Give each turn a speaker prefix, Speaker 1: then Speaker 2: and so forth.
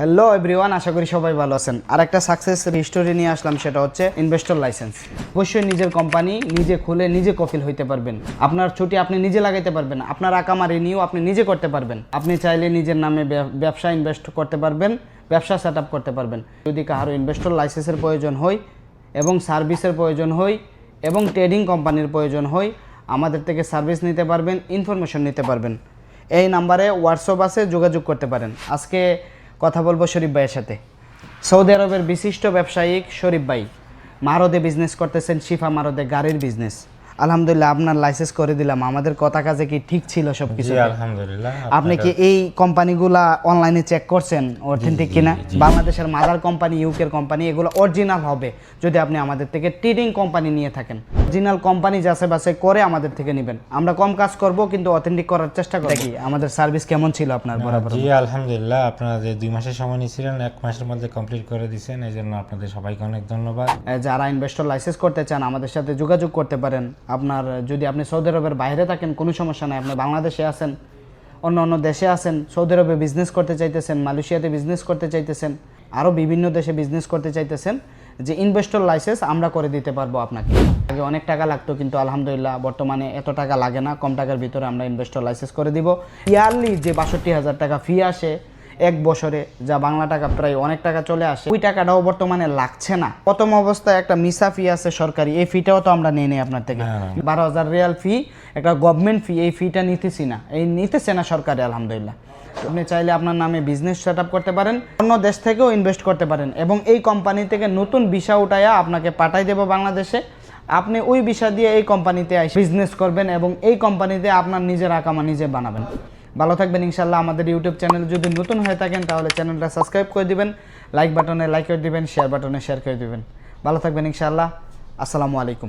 Speaker 1: Hello everyone আশা করি সবাই ভালো আছেন। আর একটা সাকসেস স্টোরি নিয়ে আসলাম, সেটা হচ্ছে ইনভেস্টর লাইসেন্স অবশ্যই নিজের কোম্পানি নিজে খুলে নিজে কফিল হইতে পারবেন। আপনার ছুটি আপনি নিজে লাগাইতে পারবেন, আপনার আকামা রিনিউ আপনি নিজে করতে পারবেন। আপনি চাইলে নিজের নামে ব্যবসা ইনভেস্ট করতে পারবেন, ব্যবসা সেট করতে পারবেন। যদি কারও ইনভেস্টর লাইসেন্সের প্রয়োজন হয় এবং সার্ভিসের প্রয়োজন হয় এবং ট্রেডিং কোম্পানির প্রয়োজন হয়, আমাদের থেকে সার্ভিস নিতে পারবেন ইনফরমেশন নিতে পারবেন। এই নাম্বারে হোয়াটসঅ্যাপ আছে, যোগাযোগ করতে পারেন। আজকে কথা বলব শরীফ ভাইয়ের সাথে। সৌদি আরবের বিশিষ্ট ব্যবসায়িক শরীফ ভাই, মারদে বিজনেস করতেছেন, শিফা মারদে গাড়ির বিজনেস আলহামদুলিল্লাহ আপনার লাইসেন্স করে দিলাম। আমাদের কথা কাজে কি ঠিক ছিল সব কিছু
Speaker 2: আলহামদুলিল্লাহ।
Speaker 1: আপনি কি এই কোম্পানিগুলা অনলাইনে চেক করছেন? অথেন্টিক কিনা? বাংলাদেশের মাদার কোম্পানি ইউকের কোম্পানি এগুলো অরিজিনাল হবে যদি আপনি আমাদের থেকে ট্রেডিং কোম্পানি নিয়ে থাকেন। অরিজিনাল কোম্পানি যাচাই বাছাই করে আমাদের থেকে নেবেন। আমরা কম কাজ করব কিন্তু অথেন্টিক করার চেষ্টা করি কি আমাদের সার্ভিস কেমন ছিল আপনার বরাবর?
Speaker 2: জি আলহামদুলিল্লাহ। আপনারা যে দুই মাসের সময় নিয়েছিলেন এক মাসের মধ্যে কমপ্লিট করে দিয়েছেন। এই জন্য আপনাদের সবাইকে অনেক ধন্যবাদ।
Speaker 1: যারা ইনভেস্টর লাইসেন্স করতে চান আমাদের সাথে যোগাযোগ করতে পারেন। আপনার, যদি আপনি সৌদি আরবের বাইরে থাকেন, কোনো সমস্যা নাই। আপনি বাংলাদেশে আছেন, অন্য অন্য দেশে আছেন, সৌদি আরবে বিজনেস করতে চাইতেছেন, মালয়েশিয়াতে বিজনেস করতে চাইতেছেন আরও বিভিন্ন দেশে বিজনেস করতে চাইতেছেন, যে ইনভেস্টর লাইসেন্স আমরা করে দিতে পারব আপনাকে। আগে অনেক টাকা লাগতো, কিন্তু আলহামদুলিল্লাহ বর্তমানে এত টাকা লাগে না, কম টাকার ভিতরে আমরা ইনভেস্টর লাইসেন্স করে দিব। ইয়ারলি যে বাষট্টি হাজার টাকা ফি আসে এক বছরে যা বাংলা টাকা প্রায় অনেক টাকা চলে আসে ওই টাকাটাও বর্তমানে লাগছে না। প্রথম অবস্থায় একটা মিসা ফি আছে সরকারি এই ফিটাও তো আমরা নিয়ে নিই আপনার থেকে।
Speaker 2: না।
Speaker 1: বারো হাজার রিয়াল ফি একটা গভর্নমেন্ট ফি এই ফিটা নিতেছি না। এই নিতেছে না সরকারি আলহামদুলিল্লাহ। আপনি চাইলে আপনার নামে বিজনেস সেট করতে পারেন অন্য দেশ থেকেও ইনভেস্ট করতে পারেন এবং এই কোম্পানি থেকে নতুন ভিসা উঠায়া আপনাকে পাঠাই দেবো বাংলাদেশে। আপনি ওই ভিসা দিয়ে এই কোম্পানিতে বিজনেস করবেন এবং এই কোম্পানিতে আপনার নিজের আকামা নিজে বানাবেন। ভালো থাকবেন ইনশাল্লাহ আমাদের ইউটিউব চ্যানেল যদি নতুন হয়ে থাকেন, তাহলে চ্যানেলটা সাবস্ক্রাইব করে দিবেন লাইক বাটনে লাইক করে দিবেন শেয়ার বাটনে শেয়ার করে দিবেন। ভালো থাকবেন ইনশাল্লাহ আসসালামু আলাইকুম।